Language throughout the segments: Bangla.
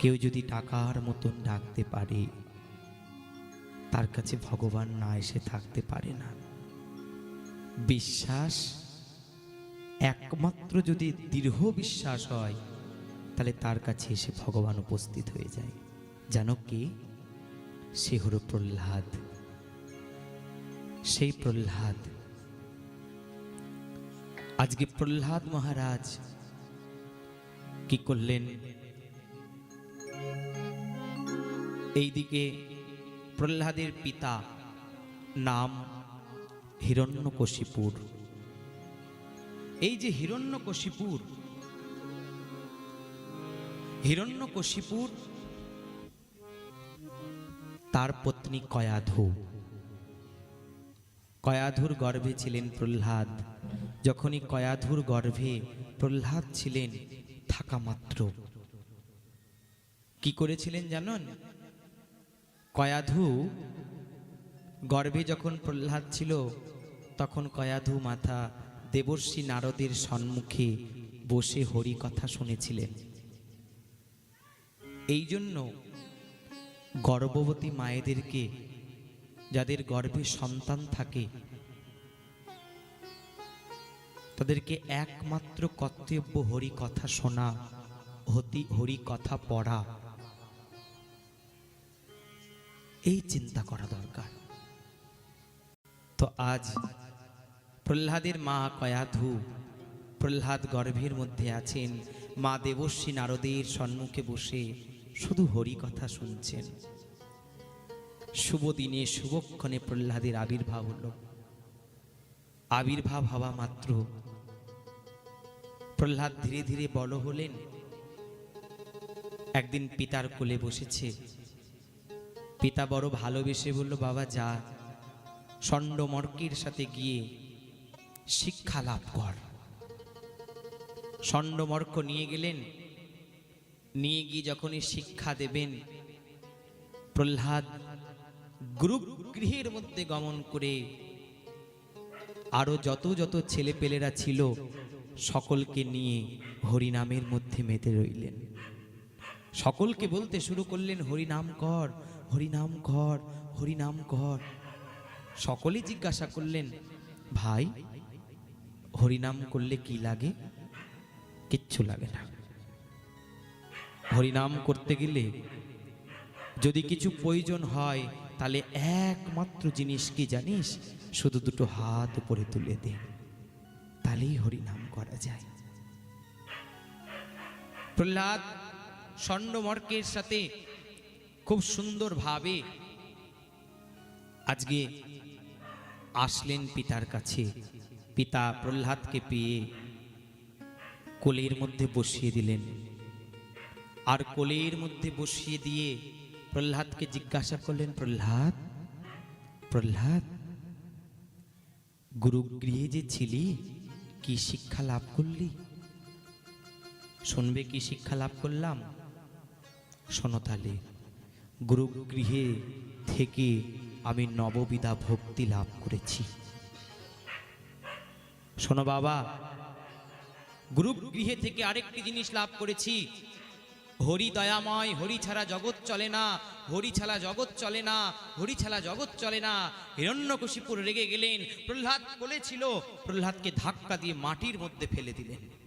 কেউ যদি টাকার মতন ডাকতে পারে, তার কাছে ভগবান না এসে থাকতে পারে না। বিশ্বাস একমাত্র যদি দৃঢ় বিশ্বাস হয়, তাহলে তার কাছে এসে ভগবান উপস্থিত হয়ে যায়। জানো কি? সে হল প্রহ্লাদ। সেই প্রহ্লাদ। আজকে প্রহ্লাদ মহারাজ কি করলেন? এইদিকে প্রহ্লাদের পিতা নাম হিরণ্যকশিপুর। এই যে হিরণ্যকশিপুর হিরণ্যকশিপুর, তার পত্নী কয়াধু। কয়াধুর গর্ভে ছিলেন প্রহ্লাদ। যখনই কয়াধুর গর্ভে প্রহ্লাদ ছিলেন, থাকা মাত্র। কি করেছিলেন জানেন? কয়াধু, গর্ভে যখন প্রহ্লাদ ছিল, তখন কয়াধু মাথা দেবর্ষী নারদের সম্মুখে বসে হরি কথা শুনেছিলেন। এই জন্য গর্ভবতী মায়েদেরকে, যাদের গর্ভে সন্তান থাকে, তাদেরকে একমাত্র কর্তব্য হরি কথা শোনা, হতি হরি কথা পড়া। এই চিন্তা করা দরকার। তো আজ প্রহ্লাদের মা কয়াধু প্রহ্লাদ গর্ভের মধ্যে আছেন। মা দেবশ্রী নারদের সম্মুখে বসে শুধু হরি কথা শুনছেন। শুভ দিনে শুভক্ষণে প্রহ্লাদের আবির্ভাব হলো। আবির্ভাব হওয়া মাত্র প্রহ্লাদ ধীরে ধীরে বড় হলেন। একদিন পিতার কোলে বসেছে। পিতা বড় ভালোবেসে বলল, বাবা, যা। ষণ্ডমর্কের সাথে গিয়ে শিক্ষা লাভ কর। ষণ্ডমর্ক নিয়ে গেলেন। নিয়ে গিয়ে যখনই শিক্ষা দেবেন, প্রহ্লাদ গ্রুপ গৃহের মধ্যে গমন করে আরও যত যত ছেলেপেলেরা ছিল, সকলকে নিয়ে হরিনামের মধ্যে মেতে রইলেন। সকলকে বলতে শুরু করলেন, হরিনাম কর হরিনাম কর হরিনাম কর। সকলেই জিজ্ঞাসা করলেন, ভাই, হরিনাম করলে কি লাগে? কিচ্ছু লাগে না। হরিনাম করতে গেলে যদি কিছু প্রয়োজন হয়, তাহলে একমাত্র জিনিস কি জানিস? শুধু দুটো হাত উপরে তুলে দে। তাহলেই হরিনাম করা যায়। প্রহ্লাদ স্বর্ণমর্কের সাথে খুব সুন্দরভাবে আজকে আসলেন পিতার কাছে। পিতা প্রহ্লাদকে পেয়ে কোলের মধ্যে বসিয়ে দিলেন। আর কোলের মধ্যে বসিয়ে দিয়ে প্রহ্লাদকে জিজ্ঞাসা করলেন, প্রহ্লাদ প্রহ্লাদ, গুরুগৃহে যে ছিলি, কি শিক্ষা লাভ করলি? শুনবে কি শিক্ষা লাভ করলাম? শোনো তাহলে। গুরুগৃহে থেকে আমি নববিধা ভক্তি লাভ করেছি। শোনো বাবা, গুরুগৃহে থেকে আরেকটি জিনিস লাভ করেছি। হরি দয়াময় হরি ছাড়া জগৎ চলে না হরি ছাড়া জগৎ চলে না হরি ছাড়া জগৎ চলে না। হিরণ্যকশিপুর রেগে গেলেন, প্রহ্লাদ বলেছিল প্রহ্লাদকে ধাক্কা দিয়ে মাটির মধ্যে ফেলে দিলেন।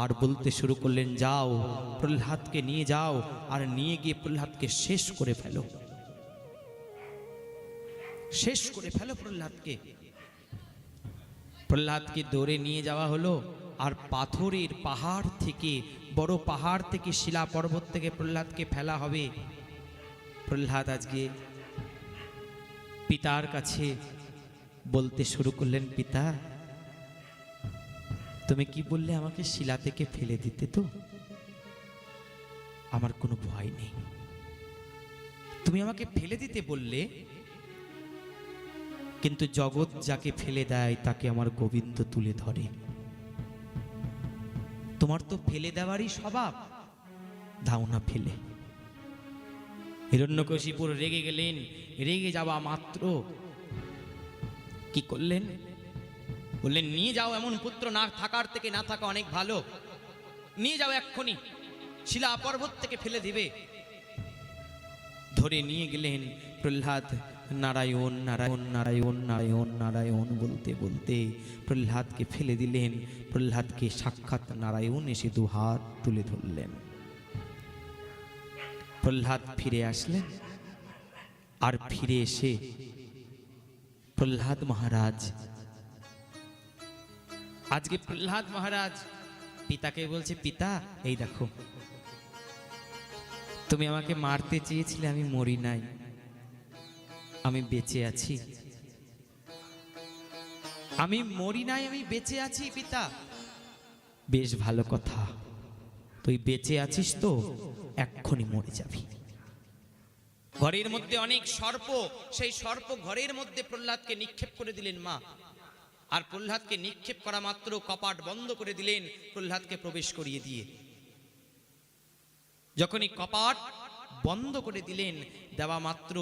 আর বলতে শুরু করলেন, যাও, প্রহ্লাদকে নিয়ে যাও। আর নিয়ে গিয়ে প্রহ্লাদকে শেষ করে ফেলো। শেষ করে ফেলো প্রহ্লাদকে। প্রহ্লাদকে দৌড়ে নিয়ে যাওয়া হলো, আর পাথরের পাহাড় থেকে, বড় পাহাড় থেকে শিলা পর্বত থেকে প্রহ্লাদকে ফেলা হবে। প্রহ্লাদ আজকে পিতার কাছে বলতে শুরু করলেন, পিতা তুমি কি বললে আমাকে শিলা থেকে ফেলে দিতে তো? আমার কোনো ভয় নেই। তুমি আমাকে ফেলে দিতে বললে, কিন্তু জগৎ যাকে ফেলে দেয়, তাকে আমার গোবিন্দ তুলে ধরে। তোমার তো ফেলে দেওয়ারই স্বভাব। দাও না ফেলে। হিরণ্যকশিপুর রেগে গেলেন। রেগে যাওয়া মাত্র। কি করলেন? বললেন নিয়ে যাও এমন পুত্র না থাকার থেকে না থাকা অনেক ভালো। নিয়ে যাও এক্ষুনি। শিলা পর্বত থেকে ফেলে দিবে। ধরে নিয়ে গেলেন প্রহ্লাদ নারায়ণ নারায়ণ নারায়ণ নারায়ণ নারায়ণ বলতে বলতে প্রহ্লাদকে ফেলে দিলেন। প্রহ্লাদকে সাক্ষাৎ নারায়ণ এসে দু হাত তুলে ধরলেন। প্রহ্লাদ ফিরে আসলেন। আর ফিরে এসে প্রহ্লাদ মহারাজ আজকে প্রহ্লাদ মহারাজ পিতাকে বলছে, পিতা, এই দেখো, তুমি আমাকে মারতে চেয়েছিলে, আমি মরি নাই, আমি বেঁচে আছি। আমি মরি নাই, আমি বেঁচে আছি, পিতা। বেশ ভালো কথা, তুই বেঁচে আছিস তো, এক্ষুনি মরে যাবি। ঘরের মধ্যে অনেক সর্প, সেই সর্প ঘরের মধ্যে প্রহ্লাদকে নিক্ষেপ করে দিলেন মা। আর প্রহ্লাদকে নিক্ষেপ করা মাত্র কপাট বন্ধ করে দিলেন, প্রহ্লাদকে প্রবেশ করিয়ে দিয়ে। যখনই কপাট বন্ধ করে দিলেন, দেওয়া মাত্র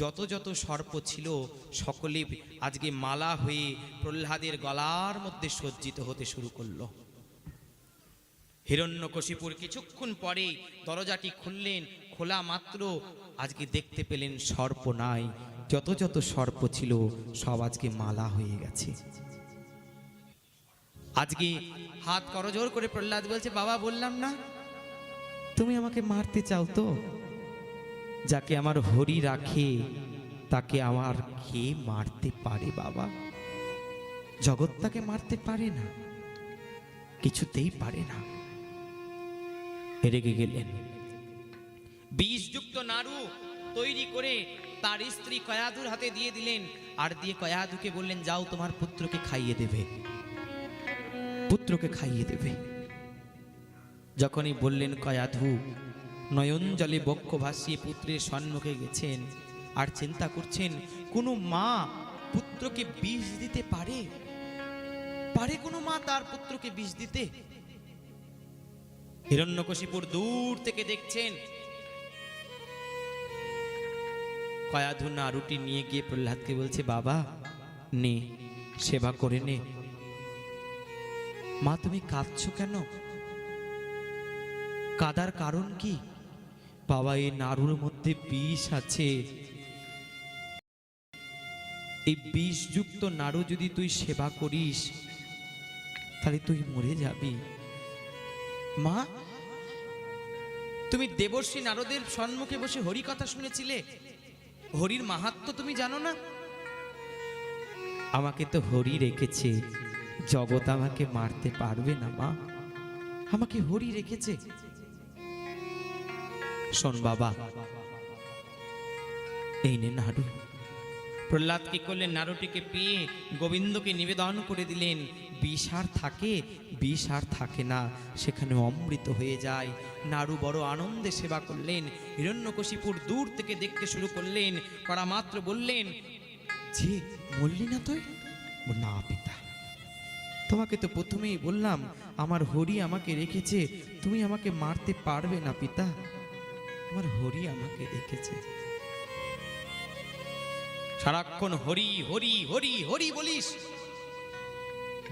যত যত সর্প ছিল, সকলে আজকে মালা হয়ে প্রহ্লাদের গলার মধ্যে সজ্জিত হতে শুরু করল। হিরণ্যকশিপুর কিছুক্ষণ পরে দরজাটি খুললেন, খোলা মাত্র আজকে দেখতে পেলেন সর্প নাই যত যত সর্প ছিল, সব আজকে মালা হয়ে গেছে। আজকে হাত করজোর করে প্রহ্লাদ বলছে, বাবা, বললাম না। তুমি আমাকে মারতে চাও তো? যাকে আমার হরি রাখে, তাকে আমার কে মারতে পারে, বাবা? জগৎ তাকে মারতে পারে না, কিছুতেই পারে না। রেগে গেলেন। বিষযুক্ত নাড়ু তৈরি করে তার স্ত্রী কয়াদুর হাতে দিয়ে দিলেন, আর দিয়ে কয়াদুকে বললেন, যাও, তোমার পুত্রকে খাইয়ে দেবে। পুত্রকে খাইয়ে দেবে। যখনই বললেন কয়াধু নয়ন জলে বক্ষ ভাসিয়ে পুত্রের সম্মুখে গেছেন, আর চিন্তা করছেন, কোনো মা পুত্রকে বিষ দিতে পারে? পারে কোনো মা তার পুত্রকে বিষ দিতে? হিরণ্যকশিপুর দূর থেকে দেখছেন কয়াধু নাড়ুটি নিয়ে গিয়ে প্রহ্লাদকে বলছে, বাবা, নে, সেবা করে নে। মা, তুমি কাঁদছো কেন? কাদার কারণ কি? বাবা, এই নাড়ুর মধ্যে বিষ আছে। এই বিষযুক্ত নাড়ু যদি তুই সেবা করিস, তাহলে তুই মরে যাবি। মা, তুমি দেবর্ষী নারদের সম্মুখে বসে হরি কথা শুনেছিলে? হরির মাহাত্ম তুমি জানো না? আমাকে তো হরি রেখেছে। জগৎ আমাকে মারতে পারবে না মা। আমাকে হরি রেখেছে। শোন বাবা এই নে নাড়ু। প্রহ্লাদ কি করলেন? নাড়ুটিকে পেয়ে গোবিন্দকে নিবেদন করে দিলেন। বিষ আর থাকে, বিষ আর থাকে না। সেখানে অমৃত হয়ে যায়। নাড়ু বড় আনন্দে সেবা করলেন। হিরণ্যকশিপুর দূর থেকে দেখতে শুরু করলেন। করা মাত্র বললেন যে মরলি না তুই? না, পিতা। তোমাকে তো প্রথমেই বললাম, আমার হরি আমাকে রেখেছে। তুমি আমাকে মারতে পারবে না, পিতা। আমার হরি আমাকে রেখেছে। সারাক্ষণ হরি হরি হরি হরি বলিস?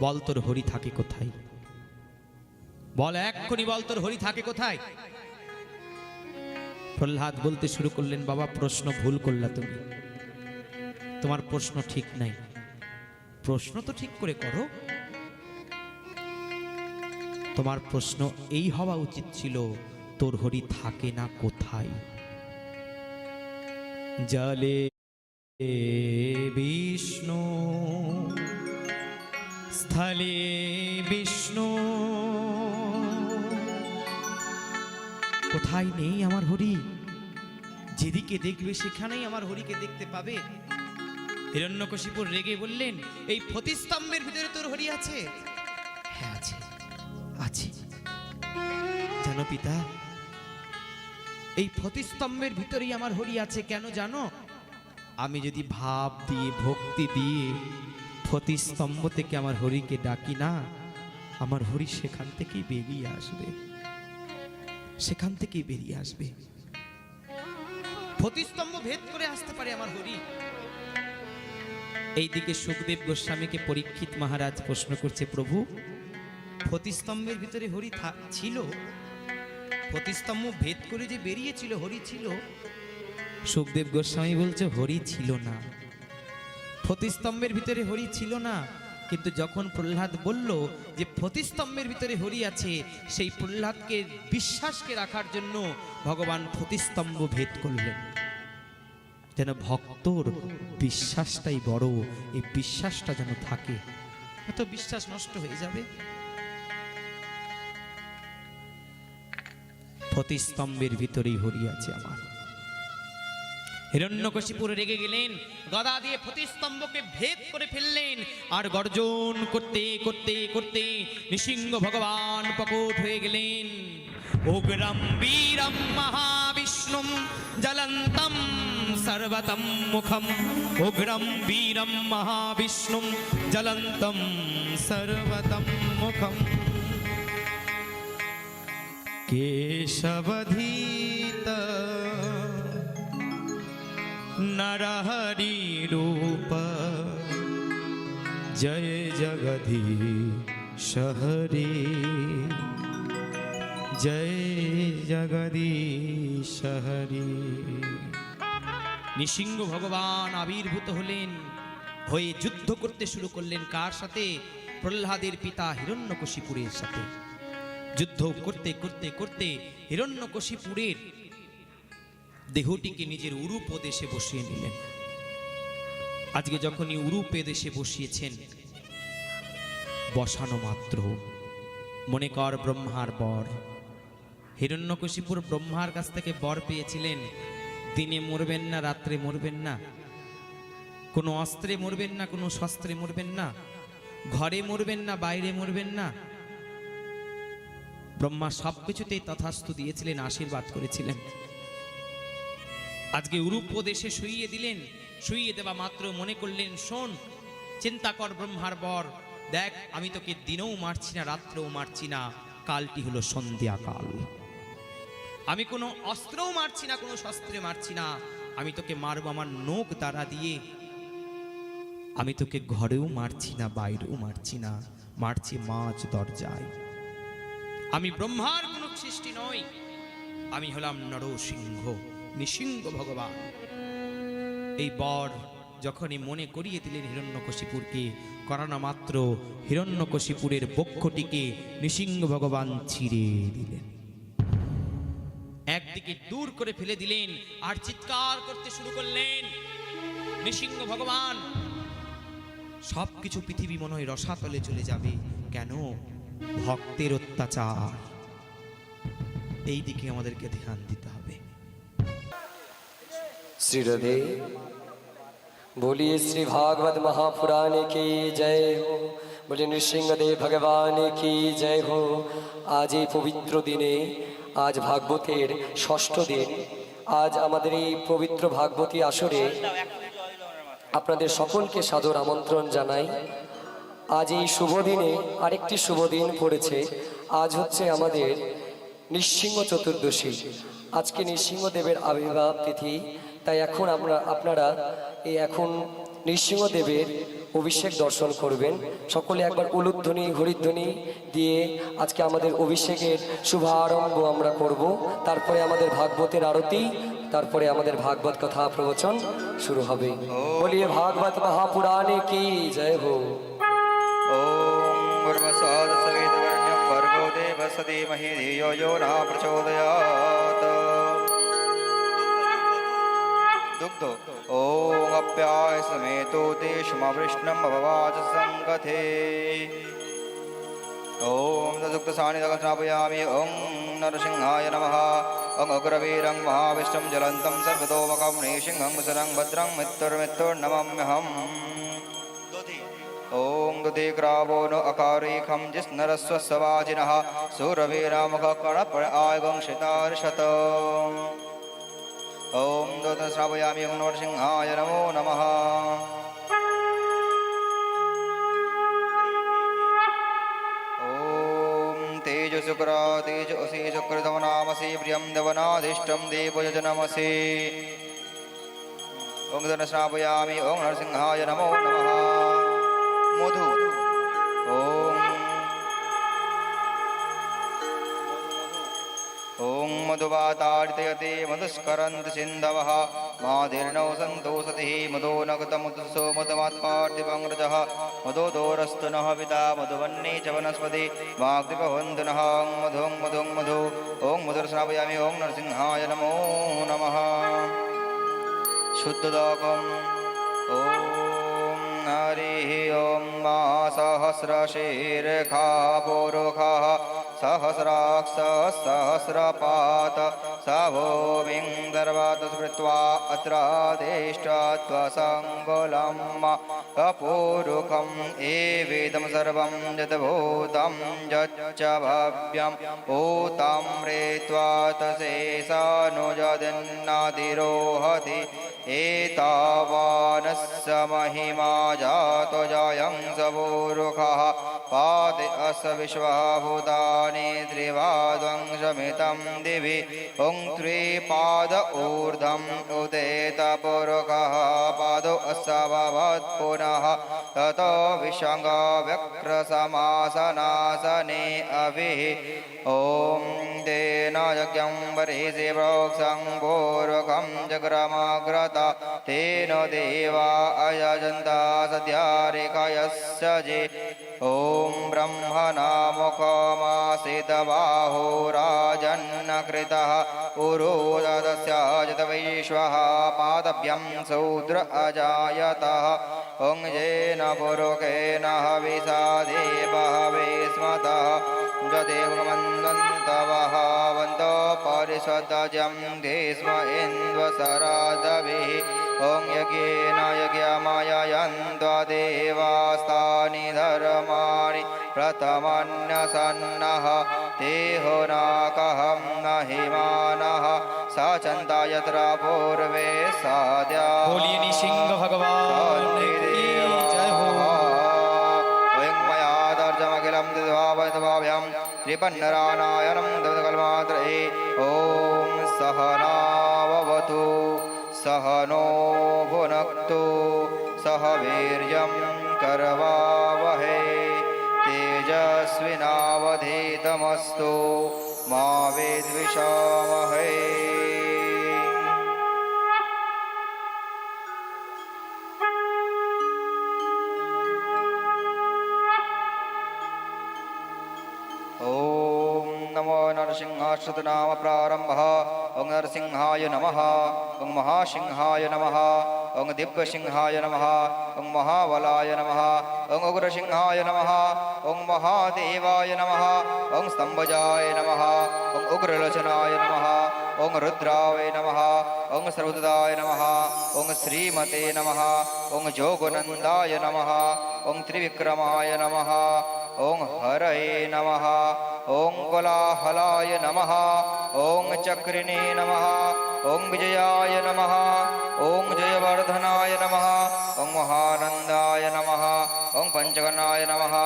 বল তোর হরি থাকে কোথায়? বল এক্ষুনি বল তোর হরি থাকে কোথায়? প্রহ্লাদ বলতে শুরু করলেন, বাবা, প্রশ্ন ভুল করলা তুমি। তোমার প্রশ্ন ঠিক নাই। প্রশ্ন তো ঠিক করে করো। তোমার প্রশ্ন এই হওয়া উচিত ছিল, তোর হরি থাকে না কোথায়? জলে বিষ্ণু স্থলে বিষ্ণু। কোথায় নেই আমার হরি? যেদিকে দেখবে সেখানেই আমার হরিকে দেখতে পাবে। হিরণ্যকশিপুর রেগে বললেন, এই ফতিস্তম্ভের ভিতরে তোর হরি আছে? হ্যাঁ আছে। আছে। জানো পিতা, এই ফতিস্তম্ভের ভিতরেই আমার হরি আছে। কেন জানো? আমি যদি ভাব দিয়ে, ভক্তি দিয়ে ফতিস্তম্ভ থেকে আমার হরিকে ডাকি না, আমার হরি সেখান থেকেই বেরিয়ে আসবে। সেখান থেকেই বেরিয়ে আসবে। ফতিস্তম্ভ ভেদ করে আসতে পারে আমার হরি। এইদিকে সুখদেব গোস্বামীকে পরীক্ষিত মহারাজ প্রশ্ন করছে, প্রভু ফতিস্তম্ভের ভিতরে হরি ছিল? ফতিস্তম্ভ ভেদ করে যে বেরিয়েছিল, হরি ছিল? সুখদেব গোস্বামী বলছে, হরি ছিল না। ফতিস্তম্ভের ভিতরে হরি ছিল না। কিন্তু যখন প্রহ্লাদ বলল যে ফতিস্তম্ভের ভিতরে হরি আছে, সেই প্রহ্লাদকে বিশ্বাসকে রাখার জন্য ভগবান ফতিস্তম্ভ ভেদ করলেন। যেন ভক্তর বিশ্বাসটাই বড়, এই বিশ্বাসটা যেন থাকে। এত বিশ্বাস নষ্ট হয়ে যাবে। ফতিস্তম্ভের ভিতরেই হরি আছে আমার। হিরণ্যকশিপুর রেগে গেলেন, গদা দিয়ে ফতিস্তম্ভকে ভেদ করে ফেললেন আর গর্জন করতে করতে করতে নৃসিংহ ভগবান প্রকট হয়ে গেলেন। উগ্রম বীরম মহাবিষ্ণুম জ্বলন্তম সর্বতম মুখম। উগ্রম বীরম মহাবিষ্ণুম জ্বলন্তম সর্বতম মুখম। কেশবধীত নরহরি রূপ জয় জগধি শহরে জয় জগদী শহরে নৃসিংহ ভগবান আবির্ভূত হলেন, হয়ে যুদ্ধ করতে শুরু করলেন কার সাথে? প্রহ্লাদের পিতা হিরণ্যকশিপুরের সাথে। যুদ্ধ করতে করতে করতে হিরণ্যকশিপুরের দেহটিকে নিজের উরূপ দেশে বসিয়ে নিলেন। আজকে যখনই উরূপে দেশে বসিয়েছেন, বসানো মাত্র। মনে কর ব্রহ্মার বর। হিরণ্যকশিপুর ব্রহ্মার কাছ থেকে বর পেয়েছিলেন। দিনে মরবেন না, রাত্রে মরবেন না। কোনো অস্ত্রে মরবেন না, কোনো শস্ত্রে মরবেন না। ঘরে মরবেন না, বাইরে মরবেন না। ব্রহ্মা সব কিছুতেই তথাস্তু দিয়েছিলেন, আশীর্বাদ করেছিলেন। আজকে উরূপ দেশে শুইয়ে দিলেন, শুইয়ে দেওয়া মাত্র মনে করলেন, শোন, চিন্তা কর ব্রহ্মার বর, দেখ, আমি তোকে দিনেও মারছি না, রাত্রেও মারছি না, কালটি হলো সন্ধ্যাকাল। আমি কোনো অস্ত্রও মারছি না, কোনো শস্ত্রে মারছি না, আমি তোকে মারবো আমার নোক দ্বারা দিয়ে। আমি তোকে ঘরেও মারছি না, বাইরেও মারছি না, মারছি মাছ দরজায়। আমি ব্রহ্মার কোনো সৃষ্টি নই, আমি হলাম নরসিংহ। নৃসিংহ ভগবান। এই বর যখনই মনে করিয়ে দিলেন হিরণ্যকশিপুরকে করানো মাত্র হিরণ্যকশিপুরের বক্ষটিকে নৃসিংহ ভগবান ছিঁড়ে দিলেন। একদিকে দূর করে ফেলে দিলেন আর চিৎকার করতে শুরু করলেন নৃসিংহ ভগবান। সবকিছু পৃথিবী মনে হয় রসাতলে চলে যাবে কেন? ভক্তের অত্যাচার। এই দিকে আমাদেরকে ধ্যান দিতে হবে। श्री हृदय बोलिए श्री भागवत महापुराण की जय हो बोले नृसिंहदेव भगवान की जय हो আজ এই পবিত্র দিনে আজ ভাগবতের ষষ্ঠ দিন আজ আমাদের এই পবিত্র ভাগবতী আসরে আপনাদের সকলকে সাদর আমন্ত্রণ জানাই আজ এই শুভ দিনে আরেকটি শুভ দিন পড়েছে আজ হচ্ছে আমাদের নৃসিংহ চতুর্দশী আজকে নৃসিংহদেবের আবির্ভাব তিথি তাই এখন আমরা, আপনারা এই এখন নৃসিংহদেবের অভিষেক দর্শন করবেন। সকলে একবার উলুধ্বনি, হরিধ্বনি দিয়ে আজকে আমাদের অভিষেকের শুভারম্ভ আমরা করব। তারপরে আমাদের ভাগবতের আরতি, তারপরে আমাদের ভাগবত কথা প্রবচন শুরু হবে। বলিয়ে ভাগবত মহাপুরাণে কি জয় হো। ॐ दुग्धो। ओमप्यायसमेतो देशमवृष्णम् अभवाच सङ्गते ॐ तदुक्तसानिधकस्नापयामि ॐ नरसिंहाय नमः। ॐ अग्रवीरं महाविष्णं ज्वलन्तं सर्वतोमकं नृसिंहं वसनं भद्रं मित्तुर्मित्तुर्नमाम्यहम् ॐ दुधिक्रावो न अकारेखं जिस्नरस्वसवाजिनः सुरवीरामुखकणप्र आयुगं शितार्षत। ॐ दुध श्रावयामि ॐ नरसिंहाय नमो नमः ॐ तेजशुक्रा तेज असि शुक्रदवनामसि प्रियं दवनाधिष्टं देवयजनमसि ॐ धन श्रावयामि ॐ नरसिंहाय नमो नमः মধু मधुवातार्तयते मधुस्करन्ति सिन्धवः मादिर्नौ सन्तु सतिः मधो नगतमुदसो मधुमात्पार्थिवं रजः मधो दोरस्तु नः पिता मधुवन्ने च वनस्पति वाग्दिपवन्तु नः ॐ मधुं मधुं मधु ॐ मधुरस्नापयामि ॐ नरसिंहाय नमो नमः शुद्धदाकम् ॐ हरिः ॐ मा सहस्रशीर्षा पुरुषः सहस्राक्षः सहस्रपात स भूमिं दर्वात स्मृत्वा अत्राधिष्ठात्वसङ्कुलं कपूरुकम् एवेदं सर्वं यद्भूतं यच्च भव्यं भूतं रेत्वा तशेषानुजदिन्नातिरोहति एतावानस्य महिमा जातो जायं सबूरुखः पाति अस विश्वभूतानि त्रिवाद्वंशमितं दिवि पुङ्क्त्रिपाद ऊर्ध्वम् उदेतपुरुखः पादो असभवत् पुनः ततो विषङ्गव्यक्रसमासनासने अभिः ॐ तेन यज्ञं बर्हिषि प्रोक्षं पूर्वकं जग्रमग्रता तेन देवा अयजन्ता सद्यारिकयस्य जे ॐ ब्रह्मणा मुखमासितबाहो राजन्नकृतः पुरोदस्य वैश्वः पादभ्यं सौद्र अजायतः। ॐ येन पुरुखेन हविषा देवहवे स्मतः जदेवमन्दन्तवः वन्दो परिषदजं स्म इन्द्वसरादभिः ॐ यज्ञेन यज्ञमया देवास्तानि धर्माणि प्रथमन्नसन्नः देहोनाकहं न हिमानः स चन्ता यत्र पूर्वे साद्या सिंह भगवान् जय हो मयादर्जमखिलं द्विधावयभाव्यां त्रिपन्नराणायनं ॐ सहनावतु सह नो भुनक्तु सह वीर्यं करवावहै। तेजस्विनावधीतमस्तु मा विद्विषावहै। ॐ नमो नरसिंहाश्रुतनाम प्रारम्भः ॐ नरसिंहाय नमः ॐ महासिंहाय नमः ॐ दिव्यसिंहाय नमः ॐ महाबलाय नमः ॐ उग्रसिंहाय नमः ॐ महादेवाय नमः ॐ स्तम्भजाय नमः ॐ उग्रलोचनाय नमः ॐ रुद्राय नमः ॐ सर्वदाय नमः ॐ श्रीमते नमः ॐ जोगनन्दाय नमः ॐ त्रिविक्रमाय नमः ॐ हरये नमः ॐ कोलाहलाय नमः ॐ चक्रिणे नमः ॐ विजयाय नमः ॐ जयवर्धनाय नमः ॐ महानन्दाय नमः ॐ पञ्चगणाय नमः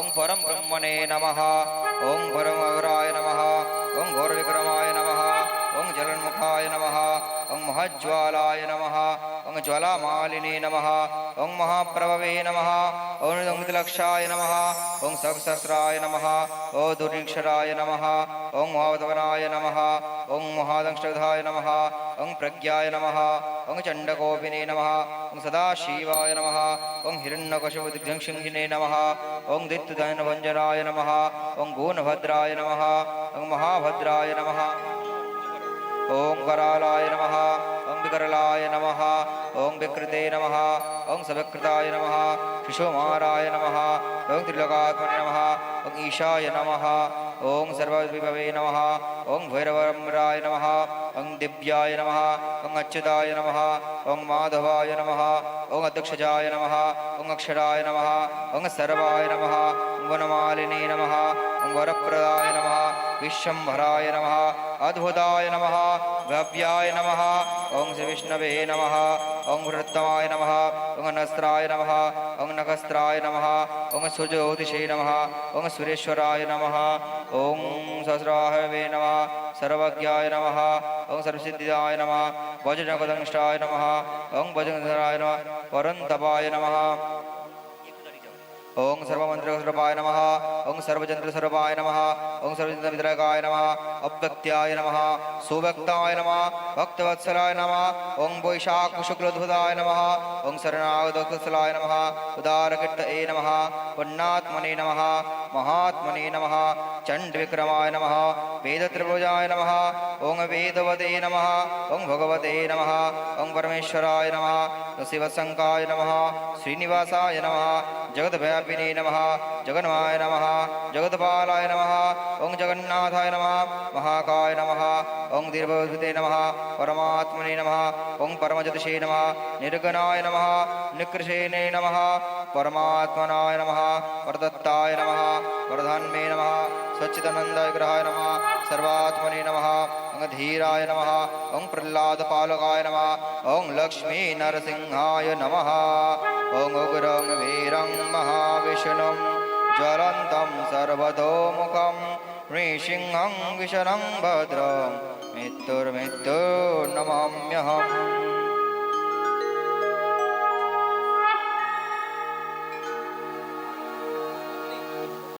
ॐ परं ब्रह्मणे नमः ॐ परमगुराय नमः ॐ घोरविक्रमाय नमः ॐ जलन्मुखाय नमः ॐ महज्ज्वालाय नमः ॐ ज्वालामालिने नमः ॐ महाप्रभवे नमः ॐ दङ्गतिलक्षाय नमः ॐ सहस्राय नमः ॐ दुर्निक्षराय नमः ॐ महावतवनाय नमः ॐ महादंष्टधाय नमः ॐ प्रज्ञाय नमः ॐ चण्डकोपिने नमः ॐ सदाशिवाय नमः ॐ हिरण्यकशुदिग्धंसिंहिने नमः ॐ दित्तधनभञ्जनाय नमः ॐ गूणभद्राय नमः ॐ महाभद्राय नमः ஓம் கராலாய நம ஓம் விகரலாய நம ஓம் விக்ருதே நம ஓம் சபக்கிருதாய நம விஸ்வமாராய நம ஓம் திரிலோகாத்மனே நம ஓம் ஈஷாய நம ஓம் சர்வவிபவே நம ஓம் பைரவரம்ராய நம ॐ दिव्याय नमः ॐ अच्युताय नमः ॐ माधवाय नमः ॐ अध्यक्षजाय नमः ॐ अक्षराय नमः ॐ सर्वाय नमः वनमालिने नमः ॐ वरप्रदाय नमः विश्वम्भराय नमः अद्भुताय नमः भव्याय नमः ॐ श्रीविष्णवे नमः ॐ वृत्तमाय नमः ॐ नस्त्राय नमः ॐ नखस्त्राय नमः ॐ सुज्योतिषे नमः ॐ सुरेश्वराय नमः ॐ सहस्राहवे नमः सर्वज्ञाय नमः ॐ सर्वसिद्धिदाय नमः वज्रनकदंष्टाय नमः ॐ वज्रधराय नमः परन्तपाय नमः ओं सर्वमन्त्रस्वरूपाय नमः ओं सर्वजन्त्रस्वरूपाय नमः ओं सर्वजन्त्रविद्रगाय नमः अव्यक्त्याय नमः सुव्यक्ताय नमः भक्तवत्सलाय नमः ओं वैशाखशुक्लध्वदाय नमः ओं शरणागतवत्सलाय नमः उदारकीर्तये नमः पुण्यात्मने नमः महात्मने नमः चण्डविक्रमाय नमः वेदत्रिभुजाय नमः ओं वेदवते नमः ओं भगवते नमः ओं परमेश्वराय नमः शिवशङ्काय नमः श्रीनिवासाय नमः जगद्व्यापिने नमः जगन्माय नमः जगत्पालाय नमः ओं जगन्नाथाय नमः महाकाय नमः ओं दीर्घभूते नमः परमात्मने नमः ओं परमज्योतिषे नमः निर्गणाय नमः निकृशेने नमः परमात्मनाय नमः वरदत्ताय नमः वरधन्मे नमः सच्चिदानन्दविग्रहाय नमः सर्वात्मने नमः ओं धीराय नमः ओं प्रह्लादपालकाय नमः ओं लक्ष्मीनरसिंहाय नमः ओं उग्रं वीरं महाविष्णुं ज्वलन्तं सर्वतोमुखं नृसिंहं विशनं भद्रं मृत्युर्मृत्युर्नमाम्यहम्